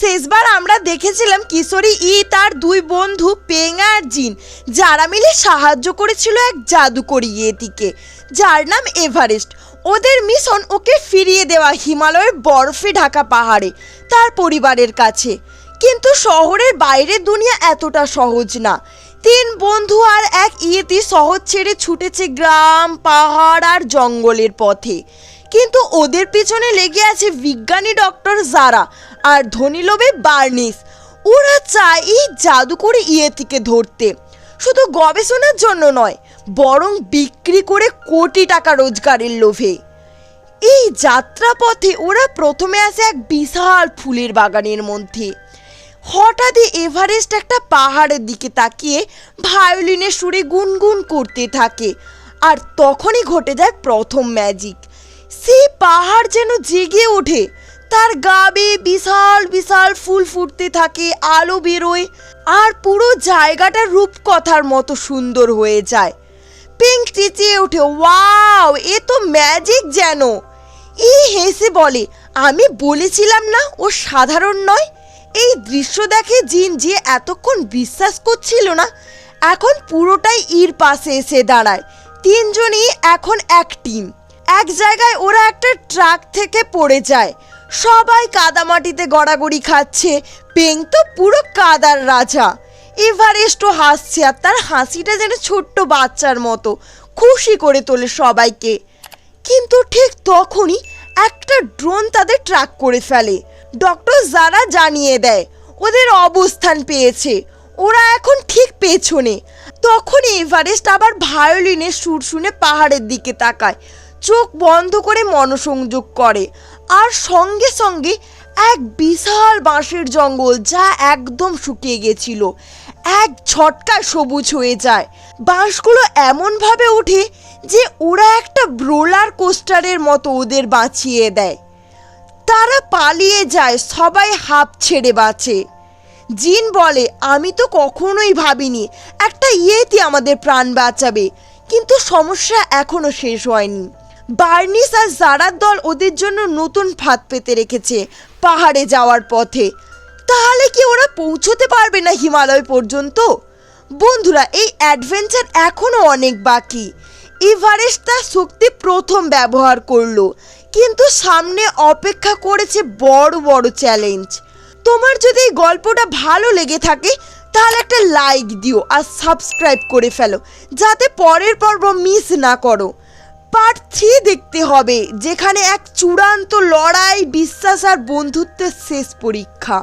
শেষবার আমরা দেখেছিলাম কিশোরী ই তার দুই বন্ধু পেঙ্গা আর জিন, যারা মিলে সাহায্য করেছিল এক জাদুকরি ইয়েতিকে, যার নাম এভারেস্ট। ওদের মিশন ওকে ফিরিয়ে দেওয়া হিমালয়ের বরফে ঢাকা পাহাড়ে, তার পরিবারের কাছে। কিন্তু শহরের বাইরের দুনিয়া এতটা সহজ না। তিন বন্ধু আর এক ইয়েতি শহর ছেড়ে ছুটেছে গ্রাম, পাহাড় আর জঙ্গলের পথে। কিন্তু ওদের পিছনে লেগে আছে বিজ্ঞানী ডক্টর জারা আর ধনী লোভে বার্নিস। ওরা চায় এই জাদুকরি ইয়েতিকে ধরতে। শুধু গবেষণার জন্য নয়, বরং বিক্রি করে কোটি টাকা রোজগারের লোভে। এই যাত্রাপথে ওরা প্রথমে আসে এক বিশাল ফুলের বাগানের মধ্যে। হঠাৎই এভারেস্ট একটা পাহাড়ের দিকে তাকিয়ে ভায়োলিনের সুরে গুনগুন করতে থাকে, আর তখনই ঘটে যায় প্রথম ম্যাজিক। সেই পাহাড় যেন জেগে ওঠে। তার গা বেয়ে বিশাল বিশাল ফুল ফুটতে থাকে, আলো বেরোয়, আর পুরো জায়গাটা রূপকথার মতো সুন্দর হয়ে যায়। পিঙ্ক চেঁচিয়ে ওঠে, ওয়াও, এ তো ম্যাজিক যেন। এই হেসে বলে, আমি বলেছিলাম না ও সাধারণ নয়। এই দৃশ্য দেখে জিন যে এতক্ষণ বিশ্বাস করছিল না, এখন পুরোটাই ইর পাশে এসে দাঁড়ায়। তিনজনই এখন এক টিম এক জায়গায় ওরা একটা ট্রাক থেকে পড়ে যায়। সবাই কাদামাটিতে গড়াগড়ি খাচ্ছে। পেং তো পুরো কাদার রাজা। এভারেস্টও হাসছে আর তার হাসিটা যেন ছোট্ট বাচ্চার মতো। খুশি করে তোলে সবাইকে। কিন্তু ঠিক তখনই একটা ড্রোন তাদের ট্র্যাক করে ফেলে। ডক্টর যারা জানিয়ে দেয়, ওদের অবস্থান পেয়েছে। ওরা এখন ঠিক পেছনে। তখনই এভারেস্ট আবার ভায়োলিনের সুর শুনে পাহাড়ের দিকে তাকায়। চোখ বন্ধ করে মনোসংযোগ করে। আর সঙ্গে সঙ্গে এক বিশাল বাঁশের জঙ্গল যা একদম শুকিয়ে গেছিল। এক ঝটকায় সবুজ হয়ে যায়। বাঁশগুলো এমনভাবে ওঠে যে ওরা একটা ব্রোলার কোস্টারের মতো ওদের বাঁচিয়ে দেয়। তারা পালিয়ে যায়, সবাই হাফ ছেড়ে বাঁচে। জিন বলে, আমি তো কখনোই ভাবিনি, একটা ইয়েতি আমাদের প্রাণ বাঁচাবে। কিন্তু সমস্যা এখনও শেষ হয়নি। বার্নিস আর জারার দল ওদের জন্য নতুন ফাঁদ পেতে রেখেছে, পাহাড়ে যাওয়ার পথে। তাহলে কি ওরা পৌঁছতে পারবে না হিমালয় পর্যন্ত? বন্ধুরা, এই অ্যাডভেঞ্চার এখনও অনেক বাকি। এভারেস্ট তার শক্তি প্রথম ব্যবহার করল, কিন্তু সামনে অপেক্ষা করেছে বড় বড় চ্যালেঞ্জ তোমার যদি এই গল্পটা ভালো লেগে থাকে, তাহলে একটা লাইক দিও আর সাবস্ক্রাইব করে ফেলো, যাতে পরের পর্ব মিস না করো। পার্ট থ্রি দেখতে হবে যেখানে এক চূড়ান্ত লড়াই বিশ্বাস আর বন্ধুত্বের শেষ পরীক্ষা।